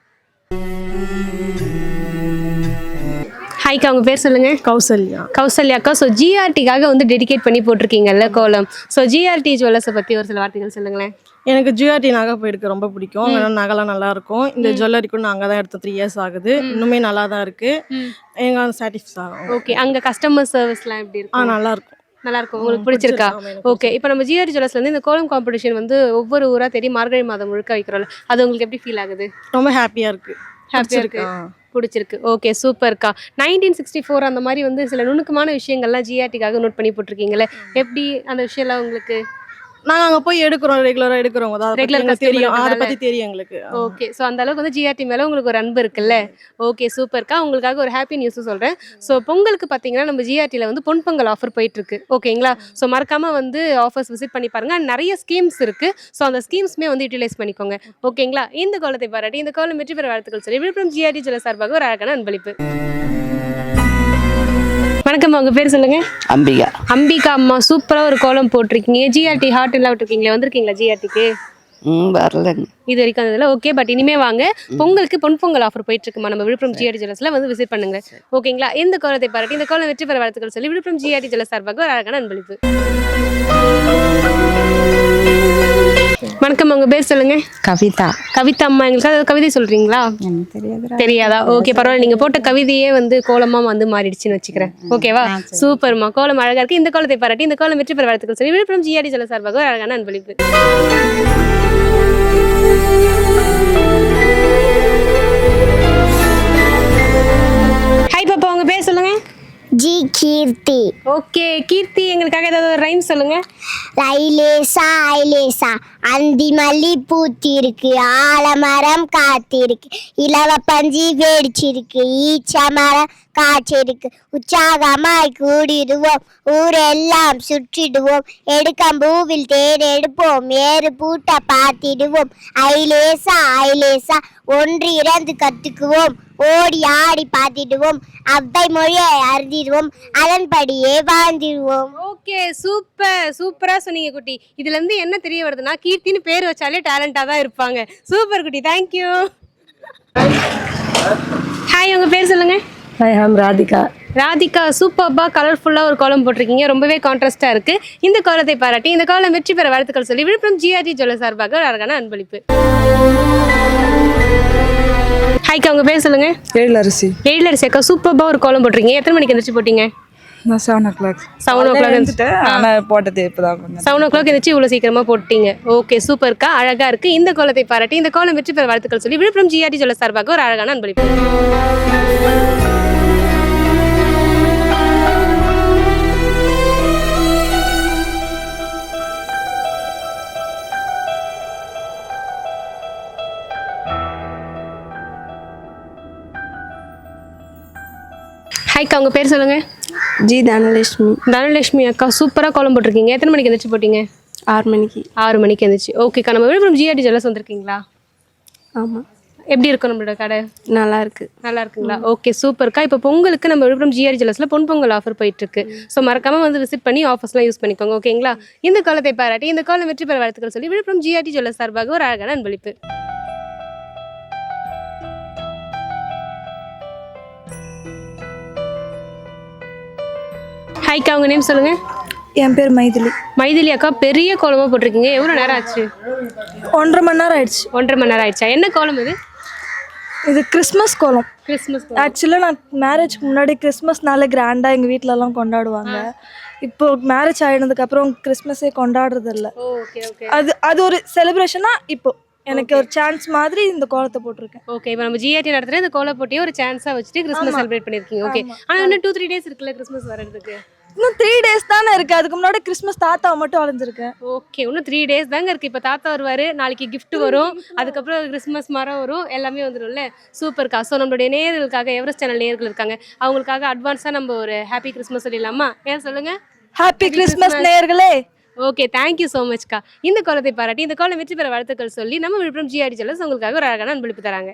ஹாய்க்கா உங்க பேர் சொல்லுங்க. கௌசல்யா. கௌசல்யா அக்கா ஸோ ஜிஆர்டிக்காக வந்து டெடிகேட் பண்ணி போட்டிருக்கீங்கல்ல கோலம். ஸோ ஜிஆர்டி ஜுவல்லர்ஸை பற்றி ஒரு சில வார்த்தைகள் சொல்லுங்களேன். எனக்கு ஜிஆர்டி நகை போயிருக்கு ரொம்ப பிடிக்கும். ஏன்னா நகைலாம் நல்லா இருக்கும் இந்த ஜுவல்லரி கூட நாங்கள் தான் எடுத்தோம் த்ரீ இயர்ஸ் ஆகுது. இன்னுமே நல்லா தான் இருக்கு எங்க சாட்டிஸ்ஃபை ஆகும். ஓகே அங்கே கஸ்டமர் சர்வீஸ்லாம் எப்படி ஆ இருக்கும் நல்லா இருக்கும் நல்லா இருக்கும் உங்களுக்கு பிடிச்சிருக்கா ஓகே இப்போ நம்ம ஜிஆர்டி ஜுவல்லர்ஸ்ல இருந்து இந்த கோலம் காம்படிஷன் வந்து ஒவ்வொரு ஊரா தேடி மார்கழி மாதம் முழுக்க வைக்கிறோம்ல அது உங்களுக்கு எப்படி ஃபீல் ஆகுது? ரொம்ப ஹாப்பியா இருக்கு. ஹாப்பியா இருக்கு. பிடிச்சிருக்கு, பிடிச்சிருக்கு. ஓகே சூப்பர்க்கா நைன்டீன் சிக்ஸ்டி ஃபோர் அந்த மாதிரி வந்து சில நுணுக்கமான விஷயங்கள்லாம் ஜிஆர்டிக்காக நோட் பண்ணி போட்டிருக்கீங்களே எப்படி அந்த விஷயம்லாம் உங்களுக்கு? நாங்க அங்க போய் எடுக்கிறோம் ரெகுலரா எடுக்கிறோம் customer தெரியும். அதை. பத்தி தெரியும் எங்களுக்கு. ஓகே ஸோ அந்த அளவுக்கு வந்து ஜிஆர்டி மேலே உங்களுக்கு ஒரு அன்பு இருக்குல்ல? ஓகே சூப்பர்க்கா உங்களுக்காக ஒரு ஹாப்பி நியூஸ் சொல்கிறேன் ஸோ பொங்கலுக்கு பார்த்தீங்கன்னா நம்ம ஜிஆர்டியில் வந்து பொன் பொங்கல் ஆஃபர் போயிட்டு இருக்கு ஓகேங்களா ஸோ மறக்காம வந்து ஆஃபர்ஸ் விசிட் பண்ணி பாருங்க. நிறைய ஸ்கீம்ஸ் இருக்கு. ஸோ அந்த ஸ்கீம்ஸ்மே வந்து யூட்டிலைஸ் பண்ணிக்கோங்க. ஓகேங்களா இந்த கோலத்தை பாராட்டி இந்த கோலம் வெற்றி பெற வாழ்த்துக்கள் சொல்லி விழுப்புரம் ஜிஆர்டி ஜுவல்ல சார்பாக ஒரு அழகான அன்பளிப்பு. வணக்கம் உங்க பேர் சொல்லுங்க. அம்பிகா. அம்பிகா அம்மா சூப்பரா ஒரு கோலம் போட்டிருக்கீங்க. ஜிஆர்டி ஹார்ட் எல்லாம் விட்டுருக்கீங்களே வந்திருக்கீங்களா ஜிஆர்டிக்கு ம் வரலங்க. இது வரைக்கும் அதில் ஓகே பட் இனிமே வாங்க. பொங்கலுக்கு பொன் பொங்கல் ஆஃபர் போயிட்டு இருக்குமா நம்ம விழுப்புரம் ஜிஆர்டி ஜுவல்ஸ்ல வந்து விசிட் பண்ணுங்க. ஓகேங்களா இந்த கோலத்தை பாராட்டி இந்த கோலம் வெற்றி பெற வாழ்த்துக்கள் சொல்லி விழுப்புரம் ஜிஆர்டி ஜுவல்ஸ் சார்பாக ஒரு அழகான அன்பளிப்பு. வணக்கம் உங்க பேர் சொல்லுங்க. கவிதா. கவிதா அம்மா எங்களுக்கு ஏதாவது கவிதை சொல்றீங்களா? தெரியாது தெரியாதா? ஓகே பரவாயில்ல நீங்க போட்ட கவிதையே வந்து கோலமா வந்து மாறிடுச்சுன்னு வச்சுக்கிறேன். ஓகேவா சூப்பர்மா. கோலம் அழகா இருக்கு. இந்த கோலத்தை பாராட்டி இந்த கோலம் வெற்றி பெற வாழ்த்துக்கள் சொல்லி விழுப்புரம் ஜிஆடி ஜல சார்பாக அழகான அன்பளிப்பு. ஹாய் பாப்பா உங்க பேர் சொல்லுங்க. ஜி கீர்த்தி. ஓகே கீர்த்தி எங்களுக்காக ஏதாவது ஒரு ரைம் சொல்லுங்க. லைலேசா ஐலேசா அந்தி மல்லி பூத்திருக்கு ஆலமரம் காத்திருக்கு இலவ பஞ்சி வேடிச்சிருக்கு ஈச்ச மரம் காட்சிக்கு உற்சாகமாய் கூடிடுவோம். ஊரெல்லாம் சுற்றிடுவோம். எடுக்கம்பூவில் தேர் எடுப்போம். ஏறு பூட்ட பார்த்திடுவோம். ஐலேசா ஐலேசா ஒன்று இறந்து கத்துக்குவோம் ஓடி ஆடி பார்த்திடுவோம். அவ்வை மொழியை அறுதிடுவோம் அதன்படியே வாழ்ந்திடுவோம். ஓகே சூப்பர் சூப்பரா சொன்னீங்க குட்டி. இதுல இருந்து என்ன தெரிய வருதுன்னா கீர்த்தின்னு பேர் வச்சாலே டேலண்டா தான் இருப்பாங்க. சூப்பர் குட்டி தேங்க்யூ ஹாய் உங்க பேர் சொல்லுங்க. ஹாய் ஹாம் ராதிகா ராதிகா சூப்பர்பா கலர்ஃபுல்லாக ஒரு கோலம் போட்டிருக்கீங்க. ரொம்பவே கான்ட்ராஸ்டாக இருக்கு. இந்த கோலத்தை பாராட்டி இந்த கோலம் வெற்றி பெற வாழ்த்துக்கள் சொல்லி விழுப்புரம் ஜிஆர்டி ஜுவல்ல சார்பாக ஒரு அழகான அன்பளிப்பு. ஹாய்க்கா உங்க பேர் சொல்லுங்க. எழிலரசி. எழிலரசி அக்கா சூப்பர்பா ஒரு கோலம் போட்டிருக்கீங்க. எத்தனை மணிக்கு எந்திரிச்சு போட்டீங்க? நான் seven o'clock seven o'clock வந்துட்டேன் ஆனால் போட்டது இப்போதான் செவன் ஓ கிளாக் எந்திரிச்சு இவ்வளோ சீக்கிரமா போட்டீங்க. ஓகே சூப்பர்க்கா அழகா இருக்கு. இந்த கோலத்தை பாராட்டி இந்த கோலம் வெற்றி பெற வாழ்த்துக்கள் சொல்லி விழுப்புரம் ஜிஆர்டி ஜுவல்ல சார்பாக ஒரு அழகான அன்பளிப்பு. ஹாய்க்கா உங்க பேர் சொல்லுங்க. ஜி தனலட்சுமி. தனலட்சுமி அக்கா சூப்பரா கோலம் போட்டிருக்கீங்க. எத்தனை மணிக்கு எந்திரிச்சு போட்டீங்க? ஆறு மணிக்கு. ஆறு மணிக்கு எந்திரிச்சு. ஓகேக்கா நம்ம விழுப்புரம் ஜிஆர்டி ஜுவல்லர்ஸ் வந்திருக்கீங்களா? ஆமாம் எப்படி இருக்கும் நம்மளோட கடை? நல்லா இருக்கு. நல்லா இருக்குங்களா? ஓகே சூப்பர்க்கா இப்போ பொங்கலுக்கு நம்ம விழுப்புரம் ஜிஆர் ஜுவல்லர்ஸ்ல பொன் பொங்கல் ஆஃபர் போயிட்டு இருக்கு ஸோ மறக்காம வந்து விசிட் பண்ணி ஆஃபர்ஸ்லாம் யூஸ் பண்ணிக்கோங்க ஓகேங்களா இந்த காலத்தை பாராட்டி இந்த காலம் வெற்றி பெற வாழ்த்துக்கள் சொல்லி விழுப்புரம் ஜிஆர்டி ஜுவல்லர்ஸ் சார்பாக ஒரு அழகான அன்பளிப்பு. ஹாய்க்கா உங்க நேம் சொல்லுங்க. என் பேர் மைதிலி. மைதிலி அக்கா பெரிய கோலமா போட்டிருக்கீங்க. எவ்வளோ நேரம் ஆச்சு? ஒன்றரை மணி நேரம் ஆயிடுச்சு. ஒன்றரை மணி நேரம் ஆயிடுச்சா? என்ன கோலம் இது? இது கிறிஸ்மஸ் கோலம். கிறிஸ்மஸ் ஆக்சுவலாக நான் மேரேஜ்க்கு முன்னாடி கிறிஸ்மஸ்னால கிராண்டாக எங்கள் வீட்டிலலாம் கொண்டாடுவாங்க. இப்போ மேரேஜ் ஆகினதுக்கப்புறம் கிறிஸ்மஸே கொண்டாடுறது இல்ல ஓகே ஓகே அது அது ஒரு செலிப்ரேஷனாக இப்போ. எனக்கு ஒரு சான்ஸ் மாதிரி இந்த கோலத்தை போட்டிருக்கேன். ஓகே இப்போ நம்ம ஜிஆர்டி நடத்துகிற இந்த கோல போட்டியை ஒரு சான்ஸாக வச்சுட்டு கிறிஸ்மஸ் செலிப்ரேட் பண்ணியிருக்கீங்க ஓகே ஆனால் இன்னும் டூ த்ரீ டேஸ் இருக்குல்ல கிறிஸ்மஸ் வர்றதுக்கு? இன்னும் த்ரீ டேஸ் தானே இருக்குது அதுக்கு முன்னாடி கிறிஸ்மஸ் தாத்தாவை மட்டும் வளைஞ்சிருக்கேன் ஓகே இன்னும் த்ரீ டேஸ் தாங்க இருக்கு. இப்போ தாத்தா வருவார் நாளைக்கு gift வரும். அதுக்கப்புறம் கிறிஸ்மஸ் மரம் வரும். எல்லாமே வந்துடும்ல சூப்பர் கா. ஸோ நம்மளுடைய நேயர்களுக்காக எவரெஸ்ட் சேனல் நேயர்கள் இருக்காங்க. அவங்களுக்காக அட்வான்ஸாக நம்ம ஒரு ஹாப்பி கிறிஸ்மஸ் சொல்லிடலாமா? ஏன் சொல்லுங்க? ஹாப்பி கிறிஸ்மஸ் நேயர்களே. ஓகே தேங்க்யூ ஸோ மச்க்கா இந்த கோலத்தை பாராட்டி இந்த கோலம் வெற்றி பெற வாழ்த்துக்கள் சொல்லி நம்ம விழுப்புரம் ஜிஆர்டி ஜுவல்லர்ஸ் உங்களுக்காக ஒரு அழகான அன்பளிப்பு தராங்க.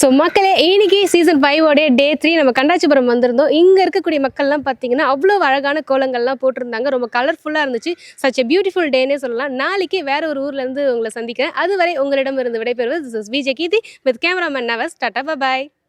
ஸோ மக்களே இன்னைக்கு சீசன் ஃபைவோடைய டே த்ரீ நம்ம கண்டாச்சிபுரம் வந்திருந்தோம். இங்கே இருக்கக்கூடிய மக்கள்லாம் பார்த்தீங்கன்னா அவ்வளோ அழகான கோலங்கள்லாம் போட்டிருந்தாங்க. ரொம்ப கலர்ஃபுல்லாக இருந்துச்சு. சச் எ பியூட்டிஃபுல் டேனே சொல்லலாம். நாளைக்கு வேற ஒரு ஊர்லேருந்து உங்களை சந்திக்கிறேன். அதுவரை உங்களிடம் இருந்து விடைபெறுவது Vijay Geethi with cameraman Navas tata bye